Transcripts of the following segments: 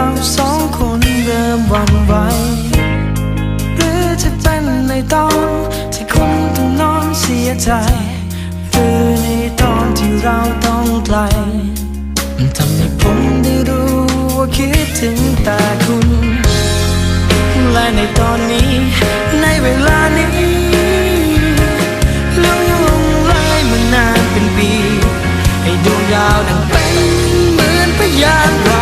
ราสองคนเริ่มหวันไหวหรือจะเป็นในตอนที่คุณต้องนอนเสียใจหรือในตอนที่เราต้องไกลทำให้ผมได้รู้ว่าคิดถึงแต่คุณและในตอนนี้ในเวลานี้ล่วงเลมานานเป็นปี ให้ดวงดาวดังเป็นเหมือนพยานว่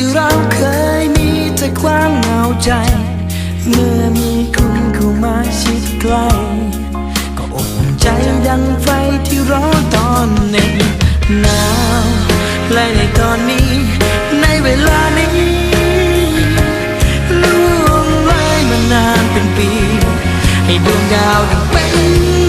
ที่เราเคยมีแต่ความเหงาใจ เมื่อมีคุณเข้ามาชิดใกล้ก็อบอุ่นใจดังไฟที่ร้อนตอนหน็บหนาวและในตอนนี้ ในเวลานี้ล่วงเลยมานานเป็นปี ให้ดวงดาวดังเป็น